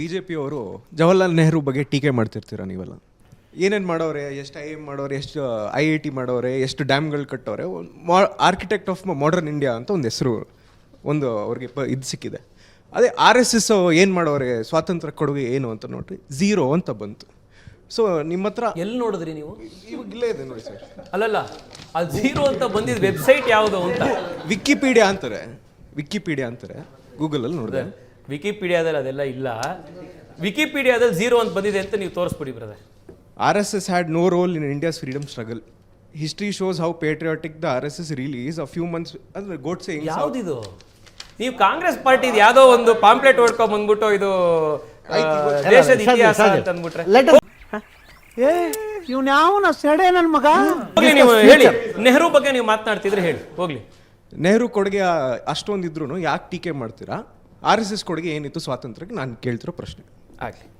B J ಪಿಯವರು ಜವಾಹರ್ಲಾಲ್ ನೆಹರು ಬಗ್ಗೆ ಟೀಕೆ ಮಾಡ್ತಿರ್ತೀರ ನೀವೆಲ್ಲ? ಏನೇನು ಮಾಡೋರೆ ಎಷ್ಟು ಐ ಎಂ ಮಾಡೋರೆ ಎಷ್ಟು ಐ ಐ ಟಿ ಮಾಡೋರೆ ಎಷ್ಟು ಡ್ಯಾಮ್ಗಳು ಕಟ್ಟೋರೆ ಆರ್ಕಿಟೆಕ್ಟ್ ಆಫ್ ಮಾಡರ್ನ್ ಇಂಡಿಯಾ ಅಂತ ಒಂದು ಹೆಸರು ಒಂದು ಅವ್ರಿಗೆ ಪ ಇದು ಸಿಕ್ಕಿದೆ. ಅದೇ ಆರ್ ಎಸ್ ಎಸ್ ಏನು ಮಾಡೋರೆ ಸ್ವಾತಂತ್ರ್ಯ ಕೊಡುಗೆ ಏನು ಅಂತ ನೋಡ್ರಿ ಝೀರೋ ಅಂತ ಬಂತು. ಸೊ ನಿಮ್ಮ ಹತ್ರ ಎಲ್ಲಿ ನೋಡಿದ್ರಿ ನೀವು? ಇವಾಗ ಇಲ್ಲೇ ಇದೆ ನೋಡಿ ಸರ್. ಅಲ್ಲಲ್ಲ ಅದು ಝೀರೋ ಅಂತ ಬಂದಿದ್ದ ವೆಬ್ಸೈಟ್ ಯಾವುದು ಅಂತ? ವಿಕಿಪೀಡಿಯಾ ಅಂತಾರೆ ವಿಕಿಪೀಡಿಯಾ ಅಂತಾರೆ ಗೂಗಲಲ್ಲಿ ನೋಡಿದೆ. ವಿಕಿಪೀಡಿಯಾದಲ್ಲಿ ಅದೆಲ್ಲ ಇಲ್ಲ. ವಿಕಿಪೀಡಿಯಾದಲ್ಲಿ ಝೀರೋ ಅಂತ ಬಂದಿದೆ ಅಂತ ನೀವು ತೋರಿಸ್ಬಿಡಿ brother R S S had no role in India's freedom struggle history shows how patriotic the R S S release a few months ಅಂದ್ರೆ ಗೋಡ್ ಸೇಯಿಂಗ್ ಯಾವ್ದಿದು? ನೀವು ಕಾಂಗ್ರೆಸ್ ಪಾರ್ಟಿ ಯಾವುದೋ ಒಂದು ಪಾಂಪ್ಲೆಟ್ ಹೊಡ್ಕೊಂಡ್ ಬಂದ್ಬಿಟ್ಟು ಇದು ಆ, ದೇಶದ ಇತಿಹಾಸ ಅಂತ ಅಂದ್ಬಿಟ್ರೆ ಏ ಇವ್ನ ಯಾವನ ಸೆಡೆ ನನ್ ಮಗ? ಹೋಗ್ಲಿ ನೀವು ಹೇಳಿ. ನೆಹರು ಬಗ್ಗೆ ನೀವು ಮಾತನಾಡ್ತಿದ್ರೆ ಹೇಳಿ ಹೋಗ್ಲಿ. ನೆಹರು ಕೊಡುಗೆ ಅಷ್ಟೊಂದಿದ್ರು ಯಾಕೆ ಟೀಕೆ ಮಾಡ್ತೀರಾ? ಆರ್ ಎಸ್ ಎಸ್ ಕೊಡುಗೆ ಏನಿತ್ತು ಸ್ವಾತಂತ್ರ್ಯಕ್ಕೆ ನಾನು ಕೇಳ್ತಿರೋ ಪ್ರಶ್ನೆ. ಆಗಲಿ.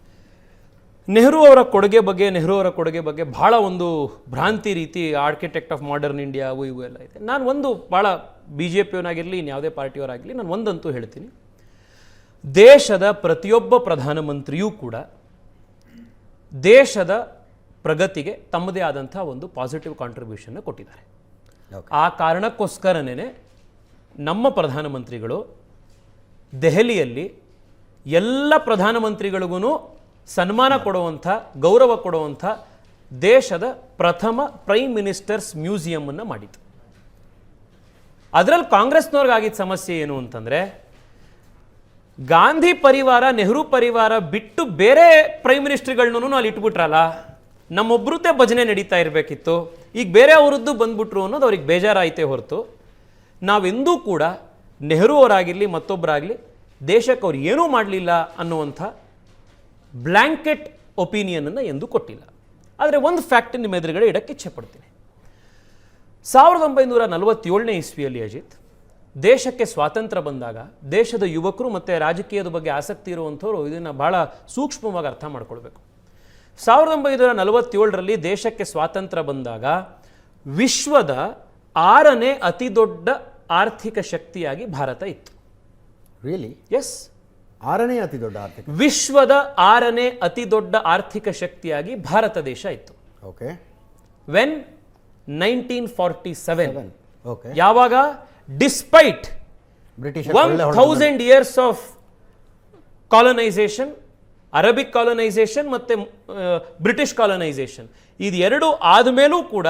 ನೆಹರು ಅವರ ಕೊಡುಗೆ ಬಗ್ಗೆ ನೆಹರು ಅವರ ಕೊಡುಗೆ ಬಗ್ಗೆ ಭಾಳ ಒಂದು ಭ್ರಾಂತಿ ರೀತಿ ಆರ್ಕಿಟೆಕ್ಟ್ ಆಫ್ ಮಾಡರ್ನ್ ಇಂಡಿಯಾ ಅವು ಇವು ಎಲ್ಲ ಇದೆ. ನಾನು ಒಂದು ಭಾಳ ಬಿ ಜೆ ಪಿಯವನಾಗಿರಲಿ ಇನ್ಯಾವುದೇ ಪಾರ್ಟಿಯವರಾಗಲಿ ನಾನು ಒಂದಂತೂ ಹೇಳ್ತೀನಿ. ದೇಶದ ಪ್ರತಿಯೊಬ್ಬ ಪ್ರಧಾನಮಂತ್ರಿಯೂ ಕೂಡ ದೇಶದ ಪ್ರಗತಿಗೆ ತಮ್ಮದೇ ಆದಂಥ ಒಂದು ಪಾಸಿಟಿವ್ ಕಾಂಟ್ರಿಬ್ಯೂಷನ್ನ ಕೊಟ್ಟಿದ್ದಾರೆ. ಆ ಕಾರಣಕ್ಕೋಸ್ಕರನೇ ನಮ್ಮ ಪ್ರಧಾನಮಂತ್ರಿಗಳು ದೆಹಲಿಯಲ್ಲಿ ಎಲ್ಲ ಪ್ರಧಾನಮಂತ್ರಿಗಳಿಗೂ ಸನ್ಮಾನ ಕೊಡುವಂಥ, ಗೌರವ ಕೊಡುವಂಥ ದೇಶದ ಪ್ರಥಮ ಪ್ರೈಮ್ ಮಿನಿಸ್ಟರ್ಸ್ ಮ್ಯೂಸಿಯಮನ್ನು ಮಾಡಿತು ಅದರಲ್ಲಿ ಕಾಂಗ್ರೆಸ್ನವ್ರಿಗಾಗಿದ್ದ ಸಮಸ್ಯೆ ಏನು ಅಂತಂದರೆ, ಗಾಂಧಿ ಪರಿವಾರ, ನೆಹರು ಪರಿವಾರ ಬಿಟ್ಟು ಬೇರೆ ಪ್ರೈಮ್ ಮಿನಿಸ್ಟರ್ಗಳನ್ನೂ ಅಲ್ಲಿ ಇಟ್ಬಿಟ್ರಲ್ಲ ನಮ್ಮೊಬ್ಬರದ್ದೇ ಭಜನೆ ನಡೀತಾ ಇರಬೇಕಿತ್ತು, ಈಗ ಬೇರೆ ಅವರದ್ದು ಬಂದ್ಬಿಟ್ರು ಅನ್ನೋದು ಅವ್ರಿಗೆ ಬೇಜಾರಾಯಿತೇ ಹೊರತು, ನಾವೆಂದೂ ಕೂಡ ನೆಹರು ಅವರಾಗಿರಲಿ ಮತ್ತೊಬ್ಬರಾಗಲಿ, ದೇಶಕ್ಕೆ ಅವ್ರು ಏನೂ ಮಾಡಲಿಲ್ಲ ಅನ್ನುವಂಥ ಬ್ಲ್ಯಾಂಕೆಟ್ ಒಪಿನಿಯನನ್ನು ಎಂದು ಕೊಟ್ಟಿಲ್ಲ. ಆದರೆ ಒಂದು ಫ್ಯಾಕ್ಟ್ ನಿಮ್ಮ ಎದುರುಗಡೆ ಇಡಕ್ಕೆ ಇಚ್ಛೆ ಪಡ್ತೀನಿ ಸಾವಿರದ ಒಂಬೈನೂರ ನಲವತ್ತೇಳನೇ ಇಸ್ವಿಯಲ್ಲಿ ಅಜಿತ್, ದೇಶಕ್ಕೆ ಸ್ವಾತಂತ್ರ್ಯ ಬಂದಾಗ, ದೇಶದ ಯುವಕರು ಮತ್ತು ರಾಜಕೀಯದ ಬಗ್ಗೆ ಆಸಕ್ತಿ ಇರುವಂಥವ್ರು ಇದನ್ನು ಭಾಳ ಸೂಕ್ಷ್ಮವಾಗಿ ಅರ್ಥ ಮಾಡ್ಕೊಳ್ಬೇಕು. ಸಾವಿರದ ಒಂಬೈನೂರ ನಲವತ್ತೇಳರಲ್ಲಿ ದೇಶಕ್ಕೆ ಸ್ವಾತಂತ್ರ್ಯ ಬಂದಾಗ, ವಿಶ್ವದ ಆರನೇ ಅತಿ ದೊಡ್ಡ ಆರ್ಥಿಕ ಶಕ್ತಿಯಾಗಿ ಭಾರತ ಇತ್ತು. ರಿಯಲಿ ಎಸ್ ಆರನೇ ಅತಿ ದೊಡ್ಡ ಆರ್ಥಿಕ ವಿಶ್ವದ ಆರನೇ ಅತಿ ದೊಡ್ಡ ಆರ್ಥಿಕ ಶಕ್ತಿಯಾಗಿ ಭಾರತ ದೇಶ ಇತ್ತು. Okay when nineteen forty seven okay ಯಾವಾಗ despite British one thousand years of colonisation Arabic colonisation ಮತ್ತು ಬ್ರಿಟಿಷ್ ಕಾಲನೈಸೇಷನ್ ಇದು ಎರಡು ಆದಮೇಲೂ ಕೂಡ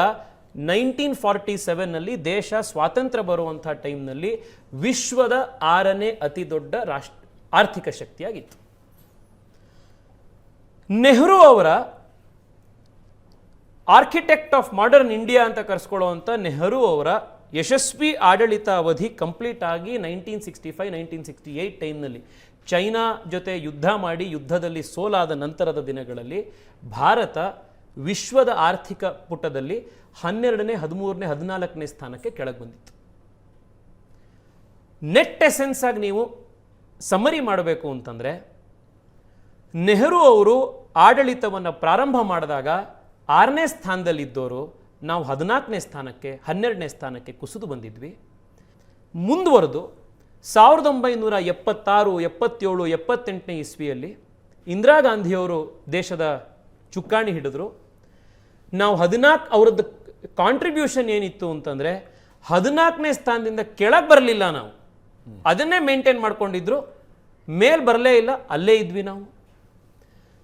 ನೈನ್ಟೀನ್ ಫಾರ್ಟಿ ಸೆವೆನ್ನಲ್ಲಿ ದೇಶ ಸ್ವಾತಂತ್ರ್ಯ ಬರುವಂಥ ಟೈಮ್ನಲ್ಲಿ ವಿಶ್ವದ ಆರನೇ ಅತಿ ದೊಡ್ಡ ರಾಷ್ಟ್ರ, ಆರ್ಥಿಕ ಶಕ್ತಿಯಾಗಿತ್ತು. ನೆಹರು ಅವರ ಆರ್ಕಿಟೆಕ್ಟ್ ಆಫ್ ಮಾಡರ್ನ್ ಇಂಡಿಯಾ ಅಂತ ಕರೆಸ್ಕೊಳ್ಳುವಂಥ ನೆಹರು ಅವರ ಯಶಸ್ವಿ ಆಡಳಿತ ಅವಧಿ ಕಂಪ್ಲೀಟ್ ಆಗಿ nineteen sixty five, nineteen sixty eight ಟೈಮ್ನಲ್ಲಿ ಚೈನಾ ಜೊತೆ ಯುದ್ಧ ಮಾಡಿ ಯುದ್ಧದಲ್ಲಿ ಸೋಲಾದ ನಂತರದ ದಿನಗಳಲ್ಲಿ ಭಾರತ ವಿಶ್ವದ ಆರ್ಥಿಕ ಪುಟದಲ್ಲಿ ಹನ್ನೆರಡನೇ, ಹದಿಮೂರನೇ, ಹದಿನಾಲ್ಕನೇ ಸ್ಥಾನಕ್ಕೆ ಕೆಳಗೆ ಬಂದಿತ್ತು. ನೆಟ್ ಎಸೆನ್ಸ್ ಆಗಿ ನೀವು ಸಮರಿ ಮಾಡಬೇಕು ಅಂತಂದರೆ, ನೆಹರು ಅವರು ಆಡಳಿತವನ್ನು ಪ್ರಾರಂಭ ಮಾಡಿದಾಗ ಆರನೇ ಸ್ಥಾನದಲ್ಲಿದ್ದವರು ನಾವು ಹದಿನಾಲ್ಕನೇ ಸ್ಥಾನಕ್ಕೆ, ಹನ್ನೆರಡನೇ ಸ್ಥಾನಕ್ಕೆ ಕುಸಿದು ಬಂದಿದ್ವಿ. ಮುಂದುವರೆದು ಸಾವಿರದ ಒಂಬೈನೂರ ಎಪ್ಪತ್ತಾರು, ಎಪ್ಪತ್ತೇಳು, ಎಪ್ಪತ್ತೆಂಟನೇ ಇಸ್ವಿಯಲ್ಲಿ ಇಂದಿರಾ ಗಾಂಧಿಯವರು ದೇಶದ ಚುಕ್ಕಾಣಿ ಹಿಡಿದ್ರು. ನಾವು ಹದಿನಾಲ್ಕು, ಅವ್ರದ್ದು ಕಾಂಟ್ರಿಬ್ಯೂಷನ್ ಏನಿತ್ತು ಅಂತಂದರೆ ಹದಿನಾಲ್ಕನೇ ಸ್ಥಾನದಿಂದ ಕೆಳಗೆ ಬರಲಿಲ್ಲ ನಾವು. ಅದನ್ನೇ ಮೇಂಟೈನ್ ಮಾಡ್ಕೊಂಡಿದ್ರು. ಮೇಲೆ ಬರಲೇ ಇಲ್ಲ, ಅಲ್ಲೇ ಇದ್ವಿ ನಾವು.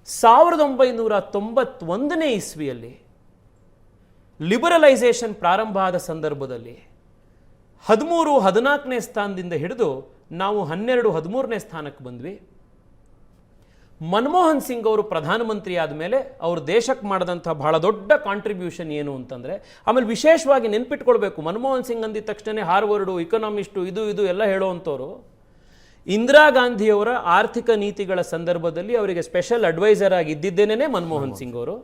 ಸಾವಿರದ ಒಂಬೈನೂರ ತೊಂಬತ್ತೊಂದನೇ ಇಸ್ವಿಯಲ್ಲಿ ಲಿಬರಲೈಸೇಷನ್ ಪ್ರಾರಂಭ ಆದ ಸಂದರ್ಭದಲ್ಲಿ ಹದಿಮೂರು, ಹದಿನಾಲ್ಕನೇ ಸ್ಥಾನದಿಂದ ಹಿಡಿದು ನಾವು ಹನ್ನೆರಡು, ಹದಿಮೂರನೇ ಸ್ಥಾನಕ್ಕೆ ಬಂದ್ವಿ. ಮನಮೋಹನ್ ಸಿಂಗ್ ಅವರು ಪ್ರಧಾನಮಂತ್ರಿ ಆದಮೇಲೆ ಅವರು ದೇಶಕ್ಕೆ ಮಾಡಿದಂಥ ಬಹಳ ದೊಡ್ಡ ಕಾಂಟ್ರಿಬ್ಯೂಷನ್ ಏನು ಅಂತಂದರೆ ಆಮೇಲೆ ವಿಶೇಷವಾಗಿ ನೆನ್ಪಿಟ್ಕೊಳ್ಬೇಕು. ಮನಮೋಹನ್ ಸಿಂಗ್ ಅಂದಿದ ತಕ್ಷಣ ಹಾರ್ವರ್ಡು ಇಕನಾಮಿಸ್ಟು ಇದು ಇದು ಎಲ್ಲ ಹೇಳುವಂಥವ್ರು. ಇಂದಿರಾ ಗಾಂಧಿಯವರ ಆರ್ಥಿಕ ನೀತಿಗಳ ಸಂದರ್ಭದಲ್ಲಿ ಅವರಿಗೆ ಸ್ಪೆಷಲ್ ಅಡ್ವೈಸರ್ ಆಗಿ ಇದ್ದಿದ್ದೇನೆ ಮನಮೋಹನ್ ಸಿಂಗ್ ಅವರು.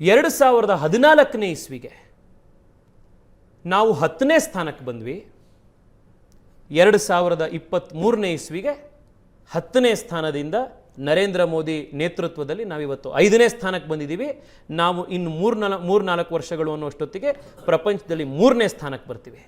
ಎರಡು ಸಾವಿರದ ಹದಿನಾಲ್ಕನೇ ಇಸ್ವಿಗೆ ನಾವು ಹತ್ತನೇ ಸ್ಥಾನಕ್ಕೆ ಬಂದ್ವಿ. ಎರಡು ಸಾವಿರದ ಇಪ್ಪತ್ತ್ಮೂರನೇ ಇಸ್ವಿಗೆ ಹತ್ತನೇ ಸ್ಥಾನದಿಂದ ನರೇಂದ್ರ ಮೋದಿ ನೇತೃತ್ವದಲ್ಲಿ ನಾವಿವತ್ತು ಐದನೇ ಸ್ಥಾನಕ್ಕೆ ಬಂದಿದ್ದೀವಿ. ನಾವು ಇನ್ನು ಮೂರ್ನಾಲ್ಕು ಮೂರ್ನಾಲ್ಕು ವರ್ಷಗಳು ಅನ್ನೋಷ್ಟೊತ್ತಿಗೆ ಪ್ರಪಂಚದಲ್ಲಿ ಮೂರನೇ ಸ್ಥಾನಕ್ಕೆ ಬರ್ತೀವಿ.